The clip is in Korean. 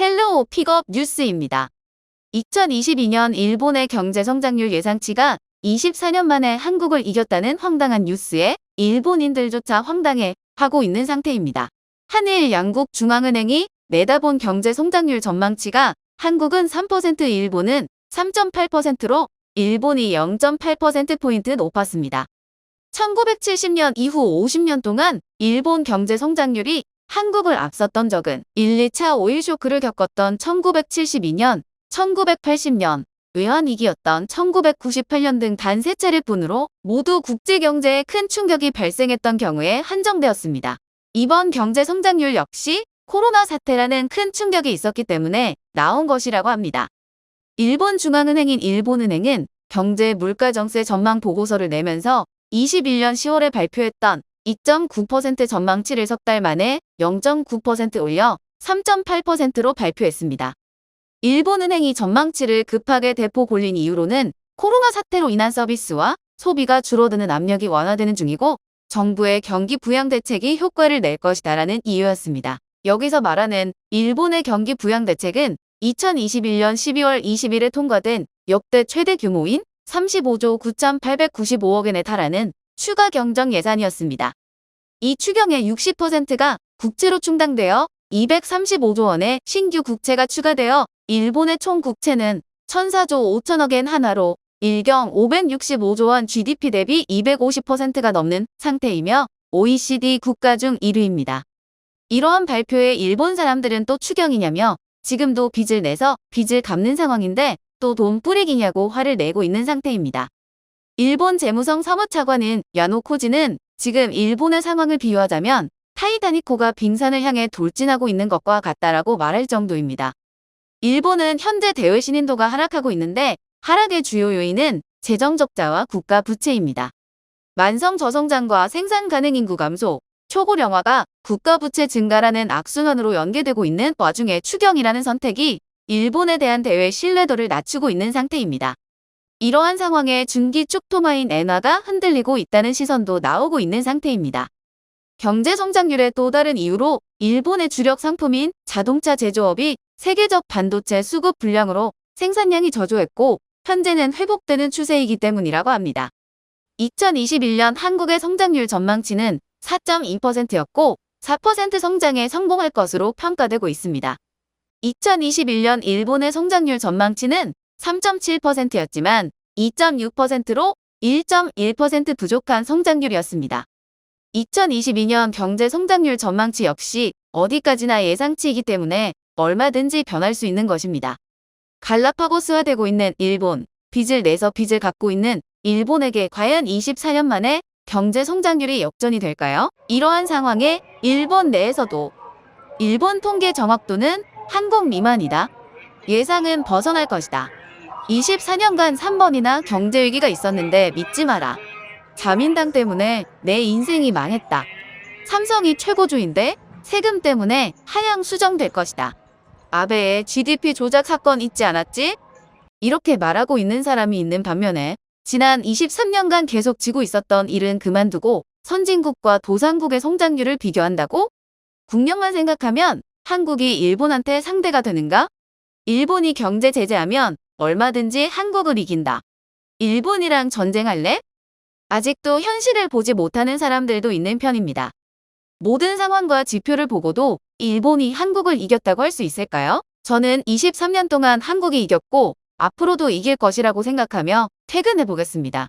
헬로우 픽업 뉴스입니다. 2022년 일본의 경제 성장률 예상치가 24년 만에 한국을 이겼다는 황당한 뉴스에 일본인들조차 황당해 하고 있는 상태입니다. 한일 양국 중앙은행이 내다본 경제 성장률 전망치가 한국은 3%, 일본은 3.8%로 일본이 0.8%포인트 높았습니다. 1970년 이후 50년 동안 일본 경제 성장률이 한국을 앞섰던 적은 1, 2차 오일 쇼크를 겪었던 1972년, 1980년, 외환위기였던 1998년 등 단 세 차례 뿐으로 모두 국제경제에 큰 충격이 발생했던 경우에 한정되었습니다. 이번 경제 성장률 역시 코로나 사태라는 큰 충격이 있었기 때문에 나온 것이라고 합니다. 일본 중앙은행인 일본은행은 경제 물가 정세 전망 보고서를 내면서 21년 10월에 발표했던 2.9% 전망치를 석 달 만에 0.9% 올려 3.8%로 발표했습니다. 일본은행이 전망치를 급하게 대폭 올린 이유로는 코로나 사태로 인한 서비스와 소비가 줄어드는 압력이 완화되는 중이고 정부의 경기 부양 대책이 효과를 낼 것이다라는 이유였습니다. 여기서 말하는 일본의 경기 부양 대책은 2021년 12월 20일에 통과된 역대 최대 규모인 35조 9,895억 엔에 달하는 추가 경정 예산이었습니다. 이 추경의 60%가 국채로 충당되어 235조 원의 신규 국채가 추가되어 일본의 총 국채는 1,004조 5천억엔 하나로 일경 565조 원 GDP 대비 250%가 넘는 상태이며 OECD 국가 중 1위입니다. 이러한 발표에 일본 사람들은 또 추경이냐며 지금도 빚을 내서 빚을 갚는 상황인데 또 돈 뿌리기냐고 화를 내고 있는 상태입니다. 일본 재무성 사무차관은 야노코지는 지금 일본의 상황을 비유하자면 타이타닉호가 빙산을 향해 돌진하고 있는 것과 같다라고 말할 정도입니다. 일본은 현재 대외 신인도가 하락하고 있는데 하락의 주요 요인은 재정 적자와 국가 부채입니다. 만성 저성장과 생산 가능 인구 감소, 초고령화가 국가 부채 증가라는 악순환으로 연계되고 있는 와중에 추경이라는 선택이 일본에 대한 대외 신뢰도를 낮추고 있는 상태입니다. 이러한 상황에 중기 축토마인 엔화가 흔들리고 있다는 시선도 나오고 있는 상태입니다. 경제 성장률의 또 다른 이유로 일본의 주력 상품인 자동차 제조업이 세계적 반도체 수급 불량으로 생산량이 저조했고 현재는 회복되는 추세이기 때문이라고 합니다. 2021년 한국의 성장률 전망치는 4.2%였고 4% 성장에 성공할 것으로 평가되고 있습니다. 2021년 일본의 성장률 전망치는 3.7%였지만 2.6%로 1.1% 부족한 성장률이었습니다. 2022년 경제 성장률 전망치 역시 어디까지나 예상치이기 때문에 얼마든지 변할 수 있는 것입니다. 갈라파고스화되고 있는 일본, 빚을 내서 빚을 갚고 있는 일본에게 과연 24년 만에 경제 성장률이 역전이 될까요? 이러한 상황에 일본 내에서도 일본 통계 정확도는 한국 미만이다. 예상은 벗어날 것이다. 24년간 3번이나 경제위기가 있었는데 믿지 마라. 자민당 때문에 내 인생이 망했다. 삼성이 최고주인데 세금 때문에 하향 수정될 것이다. 아베의 GDP 조작 사건 있지 않았지? 이렇게 말하고 있는 사람이 있는 반면에 지난 23년간 계속 지고 있었던 일은 그만두고 선진국과 도상국의 성장률을 비교한다고? 국력만 생각하면 한국이 일본한테 상대가 되는가? 일본이 경제 제재하면 얼마든지 한국을 이긴다. 일본이랑 전쟁할래? 아직도 현실을 보지 못하는 사람들도 있는 편입니다. 모든 상황과 지표를 보고도 일본이 한국을 이겼다고 할 수 있을까요? 저는 23년 동안 한국이 이겼고 앞으로도 이길 것이라고 생각하며 퇴근해 보겠습니다.